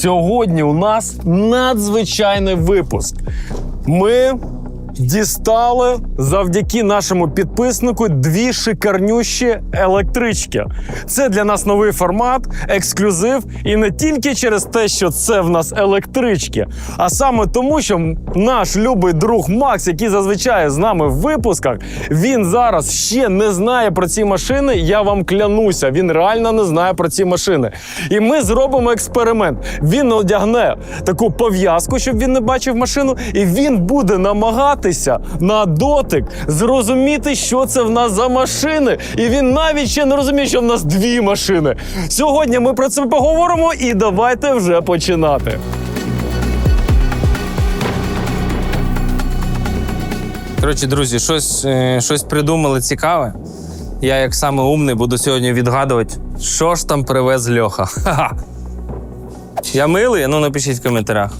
Сьогодні у нас надзвичайний випуск. Ми дістали завдяки нашому підписнику дві шикарнющі електрички. Це для нас новий формат, ексклюзив, і не тільки через те, що це в нас електрички, а саме тому, що наш любий друг Макс, який зазвичай з нами в випусках, він зараз ще не знає про ці машини. Я вам клянуся, він реально не знає про ці машини. І ми зробимо експеримент. Він одягне таку пов'язку, щоб він не бачив машину, і він буде намагатися на дотик зрозуміти, що це в нас за машини. І він навіть ще не розуміє, що в нас дві машини. Сьогодні ми про це поговоримо, і давайте вже починати. Коротше, друзі, щось, е, щось придумали цікаве. Я, як саме умний, буду сьогодні відгадувати, що ж там привез Льоха. Ха-ха. Я милий? Ну напишіть в коментарях.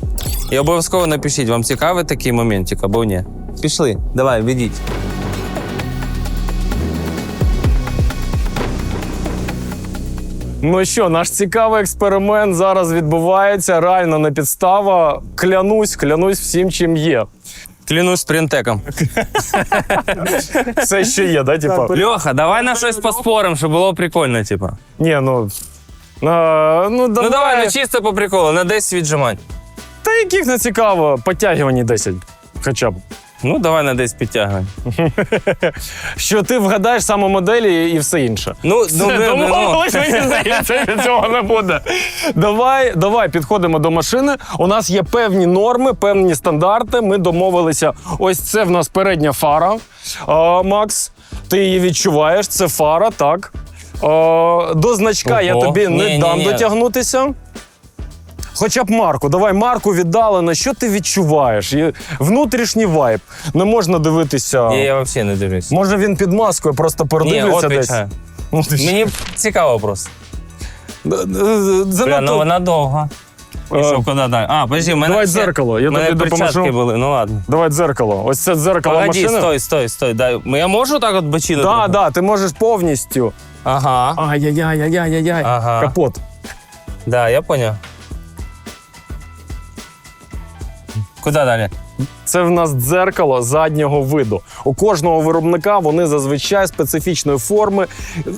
І обов'язково напишіть, вам цікавий такий моментик або ні. Пішли, давай, ведіть. Ну що, наш цікавий експеримент зараз відбувається. Реально не підстава. Клянусь, клянусь всім, чим є. Клянусь принтеком. Все ще є, да? Типа? Льоха, давай на щось поспоримо, щоб було прикольно, типу. Ні, ну. А, ну, давай. Ну давай, ну чисто по приколу, на 10 віджимань. Та яких не цікаво, потягування 10. Хоча б. Ну, давай на 10 підтягуємо. Що ти вгадаєш саме моделі і все інше. Ну, ну, Все, ну, ну, домовились, мені здається, цього не буде. Давай, давай підходимо до машини. У нас є певні норми, певні стандарти. Ми домовилися. Ось це в нас передня фара. А, Макс, ти її відчуваєш. Це фара, так. А, до значка я Ого. тобі не Ні, дам ні, ні. дотягнутися. Хоча б Марку, давай Марку віддалено. Що ти відчуваєш? Є Внутрішній вайб. Не можна дивитися. Ні, я взагалі не дивлюсь. Може він під маскою просто передивиться десь. Ну, ти ж- Мені цікаво просто. Д- д- Бля, Занадто... ну вона довга. І Е, що, куди далі? А, подожди, в мене Давай ще- дзеркало, я в мене тобі перчатки допоможу. були, ну ладно. Давай дзеркало. Ось це дзеркало Погоди, машини. стой, стой, стой. Дай. Я можу так от бочину? Да, трохи? да, ти можеш повністю. Ага. Ай-яй-яй-яй-яй-яй. Ага. Капот. Да, я поняв. Куди далі? Це в нас дзеркало заднього виду. У кожного виробника вони зазвичай специфічної форми,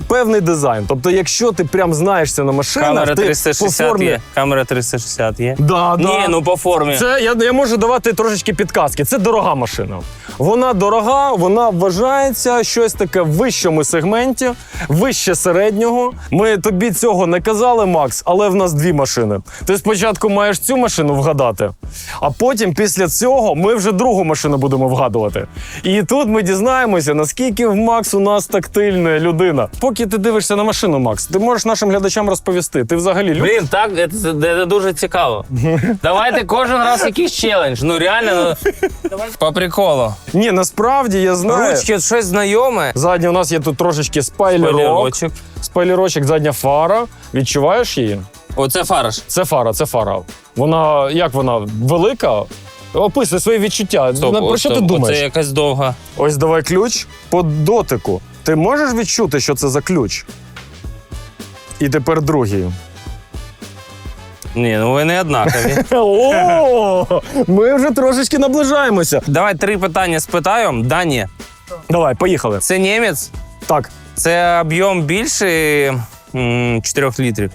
певний дизайн. Тобто, якщо ти прям знаєшся на машинах, Камера ти 360 по формі... є. Камера 360 є. Да, да. Ні, ну по формі. Це я, я можу давати трошечки підказки. Це дорога машина. Вона дорога, вона вважається щось таке в вищому сегменті, вище середнього. Ми тобі цього не казали, Макс, але в нас дві машини. Ти спочатку маєш цю машину вгадати, а потім, після цього, ми вже другу машину будемо вгадувати. І тут ми дізнаємося, наскільки в Макс у нас тактильна людина. Поки ти дивишся на машину, Макс, ти можеш нашим глядачам розповісти. Ти взагалі любиш? Блін, так, це, це, це дуже цікаво. Давайте кожен раз якийсь челендж. Ну реально, ну, по приколу. Ні, насправді я знаю. Ручки, щось знайоме. Ззаді у нас є тут трошечки спойлерок. Спойлерочок. Спойлерочок, задня фара. Відчуваєш її? Оце фараш. Це фара, це фара. Вона як вона велика? Описуй свої відчуття. Стоп, Про що ти думаєш? Оце якась довга. Ось давай ключ по дотику. Ти можеш відчути, що це за ключ? І тепер другий. Ні, ну ви не однакові. О, ми вже трошечки наближаємося. Давай три питання спитаю. Да, ні. Давай, поїхали. Це німець, Так. це об'єм більше м, 4 літрів.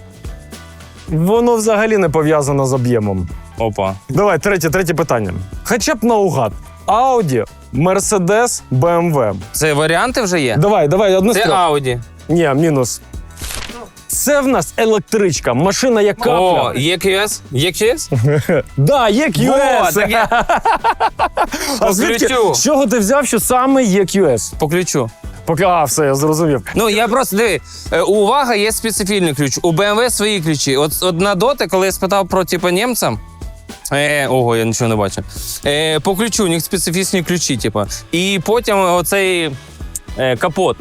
Воно взагалі не пов'язано з об'ємом. Опа. Давай, третє, третє питання. Хоча б наугад. Audi, Mercedes, BMW. Це варіанти вже є? Давай, давай, одне з Це трьох. Audi. Ні, мінус. Це в нас електричка, машина як капля. О, є QS? Є QS? Да, є QS. О, так я а звідки, ключу. з чого ти взяв, що саме є QS? по ключу. Поки, а, все, я зрозумів. Ну я просто диви, е, у увага є специфічний ключ. У BMW свої ключі. От, от на доти, коли я спитав про типу німцям. Е, ого, я нічого не бачу. Е, по ключу у них специфічні ключі, типу. І потім оцей е, капот.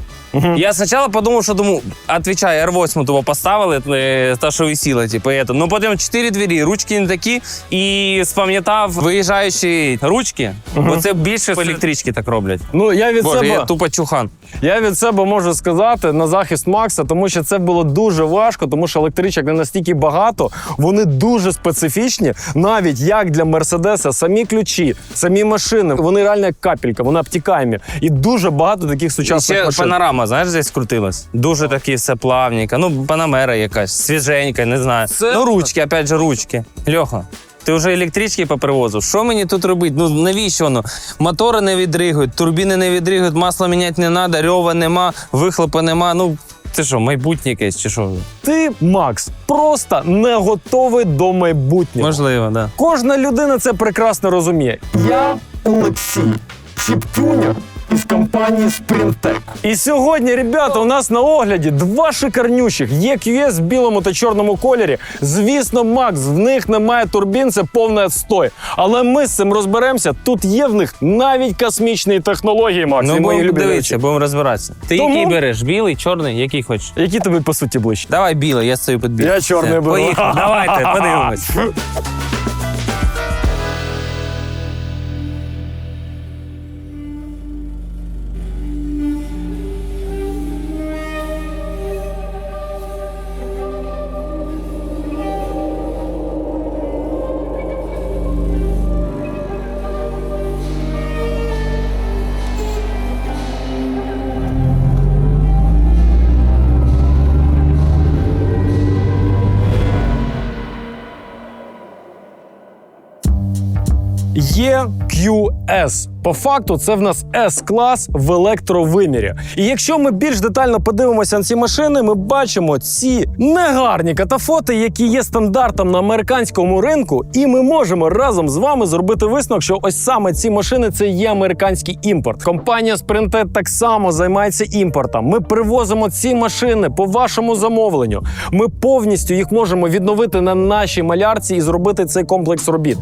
Я спочатку подумав, що думаю, отвечай, R8 того поставили, е, та що висіла, типу, это. Ну потім чотири двері, ручки не такі, і спам'ятав виїжджаючі ручки, бо це більше електрички так роблять. Ну я від Боже, себе я тупо чухан. Я від себе можу сказати на захист Макса, тому що це було дуже важко, тому що електричок не настільки багато, вони дуже специфічні, навіть як для Мерседеса, самі ключі, самі машини, вони реально як капелька, вони обтікаємі. І дуже багато таких І сучасних ще машин. панорама, знаєш, здесь крутилась. Дуже такі все плавненько. Ну, панамера якась, свіженька, не знаю. Це- Ну, ручки, опять же, ручки. Льоха. Ти вже електрички попривозив. Що мені тут робити? Ну навіщо воно? Мотори не відригують, турбіни не відригують, масло міняти не треба, рьова нема, вихлопа нема. Ну, це що, майбутнє якесь чи що? Ти, Макс, просто не готовий до майбутнього. Можливо, да. Кожна людина це прекрасно розуміє. Я Олексій, чіптюнер із компанії Sprintec. І сьогодні, ребята, у нас на огляді два шикарнющих EQS в білому та чорному кольорі. Звісно, Макс, в них немає турбін, це повний отстой. Але ми з цим розберемося. Тут є в них навіть космічні технології, Макс. Ну, і мої будемо любі дивитися, речі. будемо розбиратися. Ти Тому- який береш? Білий, чорний, який хочеш? Які тобі по суті ближче? Давай білий, я стою під білий. Я чорний беру. Поїхали, давайте, подивимось. EQS. По факту, це в нас S-клас в електровимірі. І якщо ми більш детально подивимося на ці машини, ми бачимо ці негарні катафоти, які є стандартом на американському ринку, і ми можемо разом з вами зробити висновок, що ось саме ці машини це є американський імпорт. Компанія Sprintet так само займається імпортом. Ми привозимо ці машини по вашому замовленню. Ми повністю їх можемо відновити на нашій малярці і зробити цей комплекс робіт.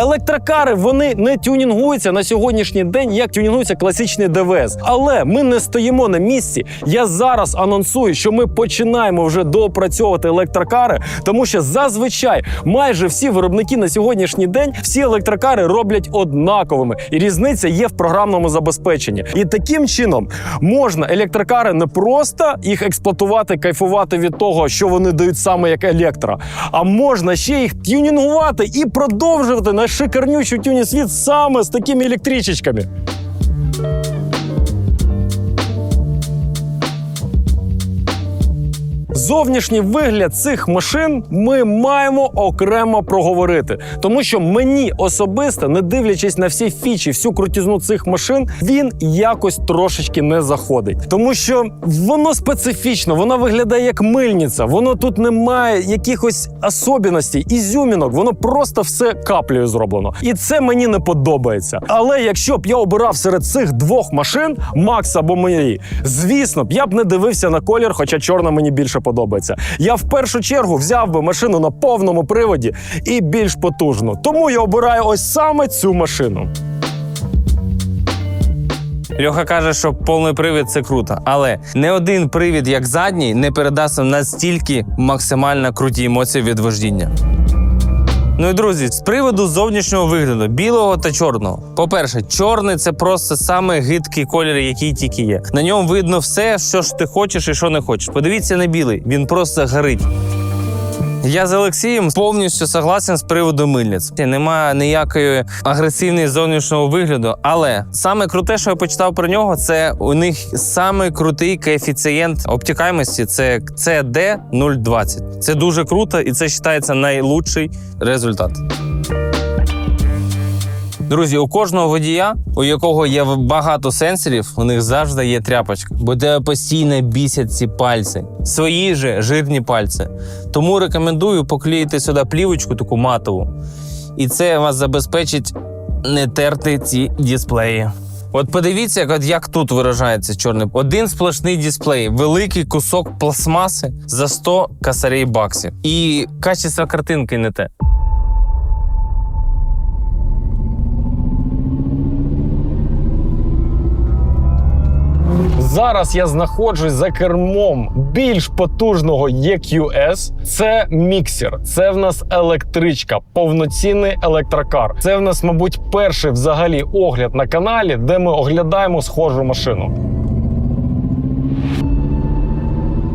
Електрокари вони не тюнінгуються на сьогоднішній день, як тюнінгується класичний ДВС. Але ми не стоїмо на місці. Я зараз анонсую, що ми починаємо вже доопрацьовувати електрокари, тому що зазвичай майже всі виробники на сьогоднішній день всі електрокари роблять однаковими, і різниця є в програмному забезпеченні. І таким чином можна електрокари не просто їх експлуатувати, кайфувати від того, що вони дають саме як електро, а можна ще їх тюнінгувати і продовжувати на шикарнючу тюні світ саме з такими електричечками. Зовнішній вигляд цих машин ми маємо окремо проговорити, тому що мені особисто, не дивлячись на всі фічі, всю крутізну цих машин, він якось трошечки не заходить, тому що воно специфічно, воно виглядає як мильниця, воно тут немає якихось особливостей, ізюмінок, воно просто все каплею зроблено. І це мені не подобається. Але якщо б я обирав серед цих двох машин, Макс або мої, звісно б я б не дивився на колір, хоча чорна мені більше подобається. Я в першу чергу взяв би машину на повному приводі і більш потужну. Тому я обираю ось саме цю машину. Льоха каже, що повний привід це круто, але не один привід, як задній, не передасть настільки максимально круті емоції від вождіння. Ну і друзі, з приводу зовнішнього вигляду білого та чорного. По-перше, чорний це просто саме гидкий колір, який тільки є. На ньому видно все, що ж ти хочеш і що не хочеш. Подивіться на білий, він просто горить. Я з Олексієм повністю согласен з приводу мильниць. Немає ніякої агресивної зовнішнього вигляду. Але саме круте, що я почитав про нього, це у них саме крутий коефіцієнт обтікаємості. Це CD 020. Це дуже круто, і це вважається найлучший результат. Друзі, у кожного водія, у якого є багато сенсорів, у них завжди є тряпочка, бо тебе постійно бісять ці пальці, свої же жирні пальці. Тому рекомендую поклеїти сюди плівочку таку матову, і це вас забезпечить не терти ці дисплеї. От подивіться, як, як тут виражається чорний. Один сплошний дисплей, великий кусок пластмаси за 100 косарей баксів. І качество картинки не те. Зараз я знаходжусь за кермом більш потужного EQS. Це міксер, це в нас електричка, повноцінний електрокар. Це в нас, мабуть, перший взагалі огляд на каналі, де ми оглядаємо схожу машину.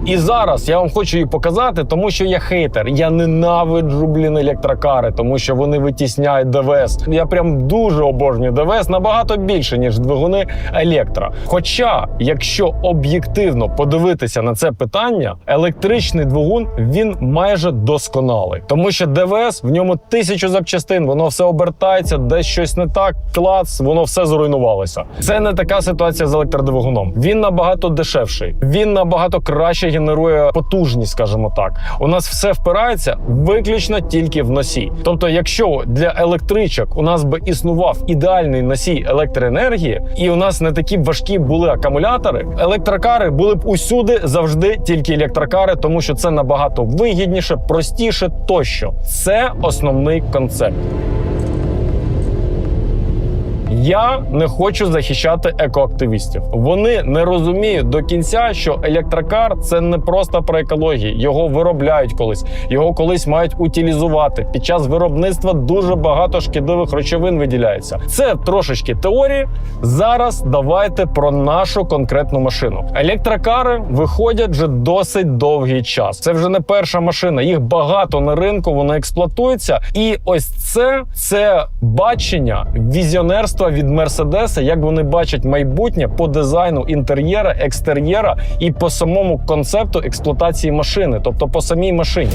І зараз я вам хочу її показати, тому що я хейтер. Я ненавиджу блін електрокари, тому що вони витісняють ДВС. Я прям дуже обожнюю ДВС набагато більше ніж двигуни електро. Хоча, якщо об'єктивно подивитися на це питання, електричний двигун він майже досконалий, тому що ДВС в ньому тисячу запчастин, воно все обертається, десь щось не так, клац, воно все зруйнувалося. Це не така ситуація з електродвигуном. Він набагато дешевший, він набагато краще генерує потужність, скажімо так. У нас все впирається виключно тільки в носій. Тобто, якщо для електричок у нас би існував ідеальний носій електроенергії, і у нас не такі важкі були акумулятори, електрокари були б усюди завжди тільки електрокари, тому що це набагато вигідніше, простіше тощо. Це основний концепт. Я не хочу захищати екоактивістів. Вони не розуміють до кінця, що електрокар це не просто про екологію. Його виробляють колись, його колись мають утилізувати. Під час виробництва дуже багато шкідливих речовин виділяється. Це трошечки теорії. Зараз давайте про нашу конкретну машину. Електрокари виходять вже досить довгий час. Це вже не перша машина. Їх багато на ринку, вона експлуатується. І ось це це бачення візіонерства від Мерседеса, як вони бачать майбутнє по дизайну інтер'єра, екстер'єра і по самому концепту експлуатації машини, тобто по самій машині.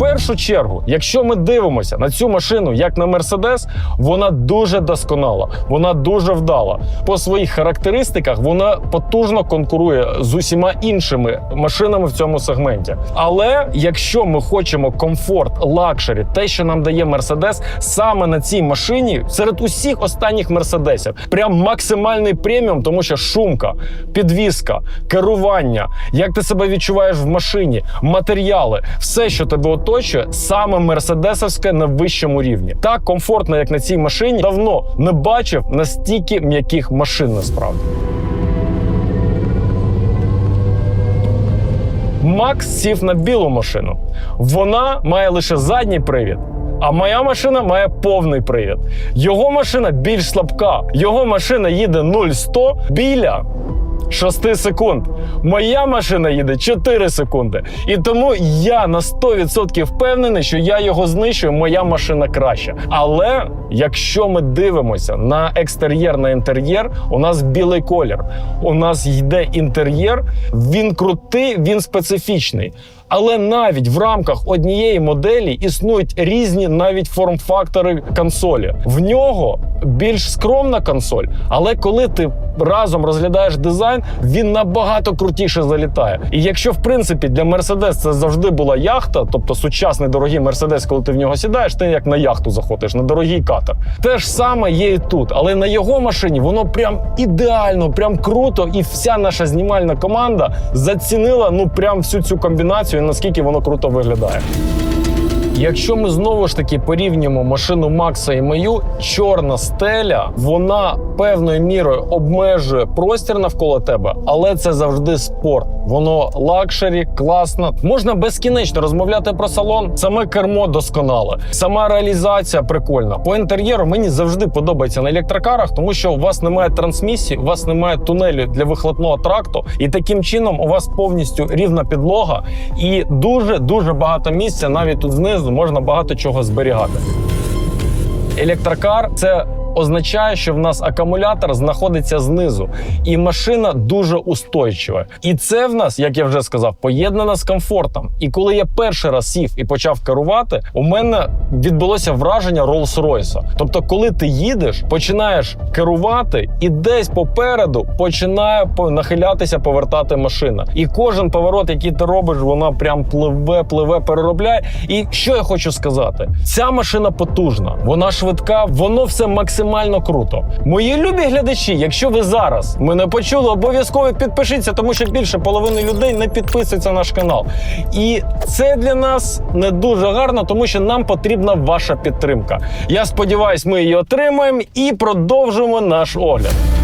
Першу чергу, якщо ми дивимося на цю машину як на Мерседес, вона дуже досконала, вона дуже вдала. По своїх характеристиках вона потужно конкурує з усіма іншими машинами в цьому сегменті. Але якщо ми хочемо комфорт, лакшері, те, що нам дає Мерседес, саме на цій машині серед усіх останніх мерседесів, прям максимальний преміум, тому що шумка, підвізка, керування, як ти себе відчуваєш в машині, матеріали, все, що тебе оточує, саме мерседесовське на вищому рівні. Так комфортно, як на цій машині, давно не бачив настільки м'яких машин насправді. Макс сів на білу машину. Вона має лише задній привід. А моя машина має повний привід. Його машина більш слабка. Його машина їде 0-100 біля 6 секунд. Моя машина їде 4 секунди. І тому я на 100% впевнений, що я його знищую, моя машина краща. Але якщо ми дивимося на екстер'єр, на інтер'єр, у нас білий колір. У нас йде інтер'єр, він крутий, він специфічний. Але навіть в рамках однієї моделі існують різні навіть форм-фактори консолі. В нього більш скромна консоль, але коли ти разом розглядаєш дизайн, він набагато крутіше залітає. І якщо в принципі для Mercedes це завжди була яхта, тобто сучасний дорогий Mercedes, коли ти в нього сідаєш, ти як на яхту заходиш, на дорогий катер. Те ж саме є і тут, але на його машині воно прям ідеально, прям круто, і вся наша знімальна команда зацінила ну прям всю цю комбінацію, наскільки воно круто виглядає. Якщо ми знову ж таки порівнюємо машину Макса і мою, чорна стеля, вона певною мірою обмежує простір навколо тебе, але це завжди спорт. Воно лакшері, класно. Можна безкінечно розмовляти про салон. Саме кермо досконале, сама реалізація прикольна. По інтер'єру мені завжди подобається на електрокарах, тому що у вас немає трансмісії, у вас немає тунелю для вихлопного тракту, і таким чином у вас повністю рівна підлога і дуже дуже багато місця навіть тут знизу можна багато чого зберігати. Електрокар це означає, що в нас акумулятор знаходиться знизу, і машина дуже устойчива. І це в нас, як я вже сказав, поєднано з комфортом. І коли я перший раз сів і почав керувати, у мене відбулося враження Rolls-Royce. Тобто, коли ти їдеш, починаєш керувати, і десь попереду починає нахилятися, повертати машина. І кожен поворот, який ти робиш, вона прям пливе, пливе, переробляє. І що я хочу сказати? Ця машина потужна, вона швидка, воно все максимально круто. Мої любі глядачі, якщо ви зараз мене почули, обов'язково підпишіться, тому що більше половини людей не підписується на наш канал. І це для нас не дуже гарно, тому що нам потрібна ваша підтримка. Я сподіваюся, ми її отримаємо і продовжимо наш огляд.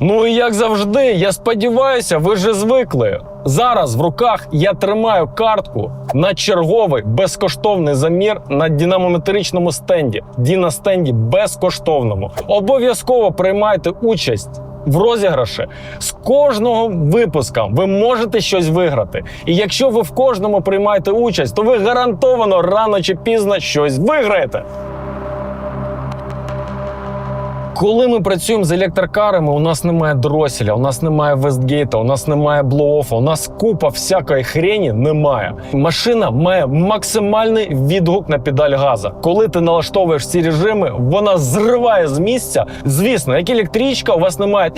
Ну і як завжди, я сподіваюся, ви вже звикли. Зараз в руках я тримаю картку на черговий безкоштовний замір на динамометричному стенді. Діна стенді безкоштовному. Обов'язково приймайте участь. В розіграші з кожного випуска ви можете щось виграти. І якщо ви в кожному приймаєте участь, то ви гарантовано рано чи пізно щось виграєте. Коли ми працюємо з електрокарами, у нас немає дроселя, у нас немає вестгейта, у нас немає блоофа, у нас купа всякої хрені немає. Машина має максимальний відгук на педаль газа. Коли ти налаштовуєш ці режими, вона зриває з місця. Звісно, як електричка, у вас немає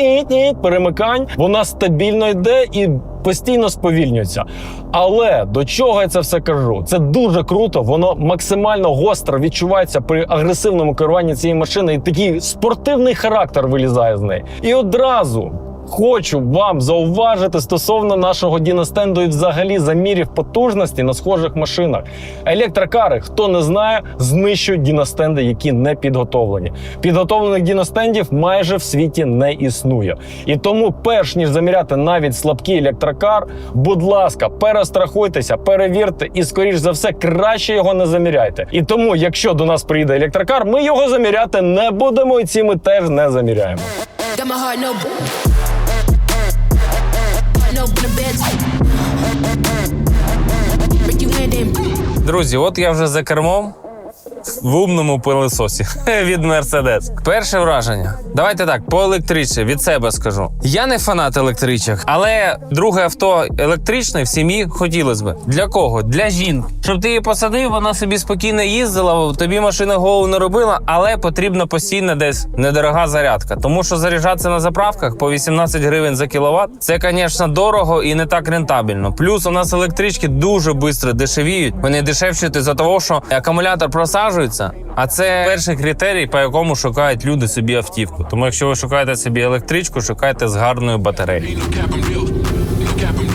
перемикань, вона стабільно йде і постійно сповільнюється. Але до чого я це все кажу? Це дуже круто, воно максимально гостро відчувається при агресивному керуванні цієї машини, і такий спортивний характер вилізає з неї. І одразу. Хочу вам зауважити стосовно нашого діностенду і взагалі замірів потужності на схожих машинах. Електрокари, хто не знає, знищують діностенди, які не підготовлені. Підготовлених діностендів майже в світі не існує. І тому, перш ніж заміряти навіть слабкий електрокар, будь ласка, перестрахуйтеся, перевірте і, скоріш за все, краще його не заміряйте. І тому, якщо до нас приїде електрокар, ми його заміряти не будемо, і ці ми теж не заміряємо. In then Друзі, от я вже за кермом в умному пилососі від Мерседес. Перше враження. Давайте так, по електричці від себе скажу. Я не фанат електричок, але друге авто електричне в сім'ї хотілося б. Для кого? Для жінки. Щоб ти її посадив, вона собі спокійно їздила, тобі машина голову не робила, але потрібна постійно десь недорога зарядка. Тому що заряджатися на заправках по 18 гривень за кіловат це, звісно, дорого і не так рентабельно. Плюс у нас електрички дуже швидко дешевіють. Вони дешевші за того, що акумулятор просаджується. А це перший критерій, по якому шукають люди собі автівку. Тому якщо ви шукаєте собі електричку, шукайте з гарною батареєю.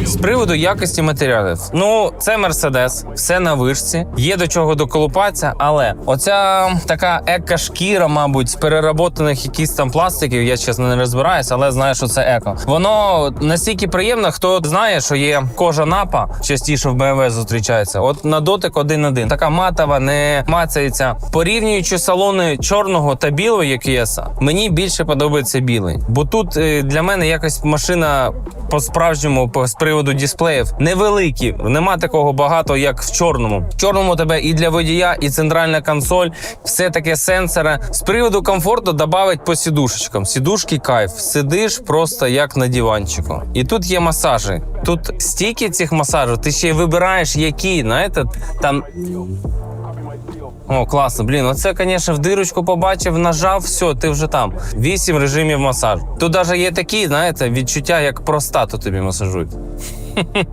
З приводу якості матеріалів, ну це Мерседес, все на вишці, є до чого доколупатися, але оця така еко шкіра, мабуть, з переработаних якісь там пластиків, я чесно не розбираюся, але знаю, що це еко. Воно настільки приємно, хто знає, що є кожа напа, частіше в BMW зустрічається. От на дотик один-один. Така матова, не мацається. Порівнюючи салони чорного та білого Єкієса, мені більше подобається білий. Бо тут е, для мене якось машина по справжньому по з приводу дисплеїв невеликі. Нема такого багато, як в чорному. В чорному тебе і для водія, і центральна консоль, все таке сенсора. З приводу комфорту додавить по сідушечкам. Сідушки кайф. Сидиш просто як на диванчику. І тут є масажі. Тут стільки цих масажів, ти ще й вибираєш, які, знаєте, там о, класно, блін. Оце, звісно, в дирочку побачив, нажав, все, ти вже там. Вісім режимів масажу. Тут навіть є такі, знаєте, відчуття, як простату тобі масажують.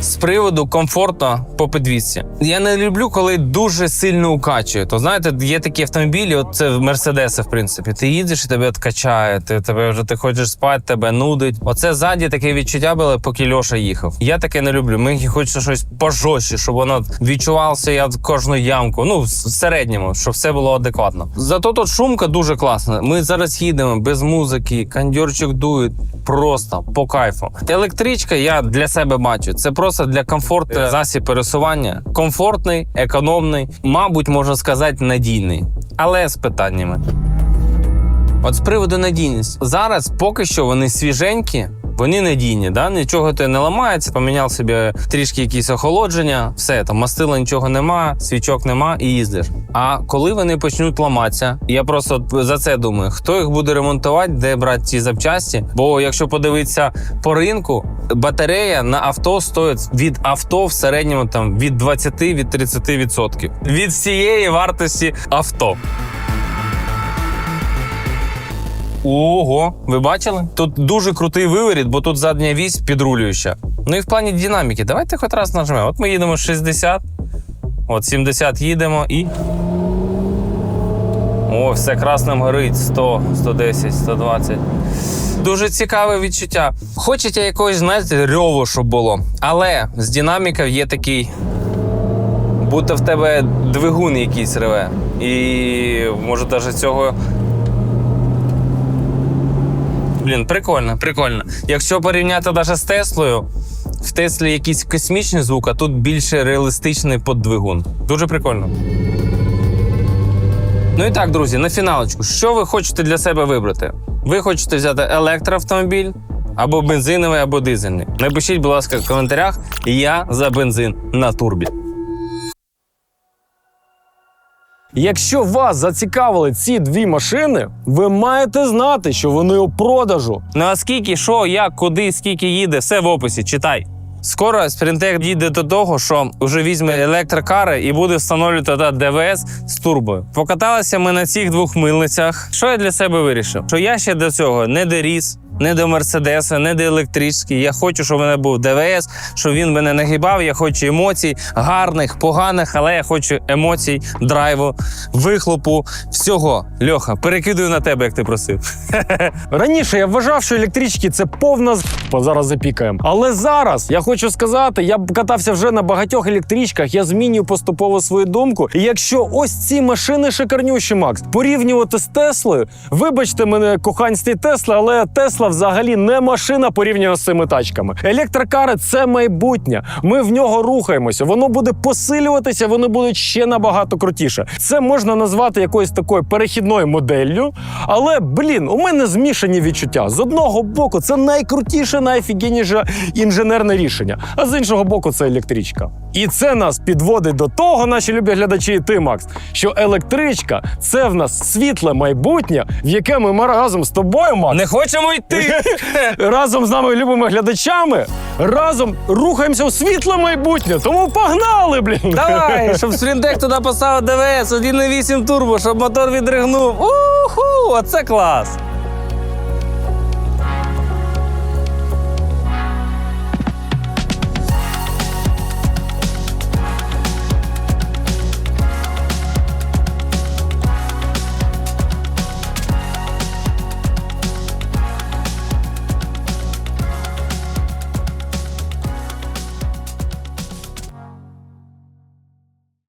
З приводу комфорту по підвісці. Я не люблю, коли дуже сильно укачує. То знаєте, є такі автомобілі, от це Мерседеси, в принципі. Ти їдеш і тебе откачає, ти тебе вже ти хочеш спати, тебе нудить. Оце ззаді таке відчуття було, поки Льоша їхав. Я таке не люблю. Мені хочеться щось пожорстче, щоб воно відчувалося я в кожну ямку. Ну, в середньому, щоб все було адекватно. Зато тут шумка дуже класна. Ми зараз їдемо без музики, кондьорчик дує. Просто по кайфу. Електричка я для себе бачу. Це просто для комфорту засіб пересування. Комфортний, економний, мабуть, можна сказати, надійний, але з питаннями. От з приводу надійності. Зараз поки що вони свіженькі. Вони надійні, да? нічого ти не ламається, поміняв собі трішки якісь охолодження, все там мастила нічого нема, свічок нема і їздиш. А коли вони почнуть ламатися, я просто за це думаю, хто їх буде ремонтувати, де брати ці запчасті. Бо якщо подивитися по ринку, батарея на авто стоїть від авто в середньому там від 20 від 30 відсотків від всієї вартості авто. Ого, ви бачили? Тут дуже крутий виворіт, бо тут задня вісь підрулююча. Ну і в плані динаміки, давайте хоч раз нажмемо. От ми їдемо 60, от 70 їдемо і. О, все красним горить. 100, 110, 120. Дуже цікаве відчуття. Хочеться якогось, знаєте, рьову, щоб було. Але з динаміків є такий. Будто в тебе двигун якийсь реве. І може навіть цього блін, прикольно, прикольно. Якщо порівняти навіть з Теслою, в Теслі якийсь космічний звук, а тут більше реалістичний поддвигун. Дуже прикольно. Ну і так, друзі, на фіналочку. Що ви хочете для себе вибрати? Ви хочете взяти електроавтомобіль або бензиновий, або дизельний. Напишіть, будь ласка, в коментарях. Я за бензин на турбі. Якщо вас зацікавили ці дві машини, ви маєте знати, що вони у продажу. Ну а скільки, що, як, куди, скільки їде, все в описі, читай. Скоро Спринтек дійде до того, що вже візьме електрокари і буде встановлювати ДВС з турбою. Покаталися ми на цих двох милницях. Що я для себе вирішив? Що я ще до цього не доріс, не до Мерседеса, не до електрички. Я хочу, щоб мене був ДВС, щоб він мене нагибав. Я хочу емоцій, гарних, поганих, але я хочу емоцій, драйву, вихлопу, всього. Льоха, перекидую на тебе, як ти просив. Раніше я вважав, що електрички це повна з***, зараз запікаємо. Але зараз я хочу сказати, я катався вже на багатьох електричках, я змінюю поступово свою думку. І якщо ось ці машини шикарнющі, Макс, порівнювати з Теслою, вибачте мене, коханстві Тесла, але Тесла взагалі не машина порівняно з цими тачками. Електрокари це майбутнє. Ми в нього рухаємося. Воно буде посилюватися, вони будуть ще набагато крутіше. Це можна назвати якоюсь такою перехідною моделлю. Але блін, у мене змішані відчуття. З одного боку, це найкрутіше, найфігенніше інженерне рішення, а з іншого боку, це електричка. І це нас підводить до того, наші любі глядачі, і ти, Макс, що електричка це в нас світле майбутнє, в яке ми разом з тобою, Макс, Не хочемо йти. Разом з нами любими глядачами, разом рухаємося у світле майбутнє. Тому погнали, блін! Давай, щоб Сліндек туди поставив ДВС 1.8 турбо, щоб мотор відригнув. Уху, оце клас.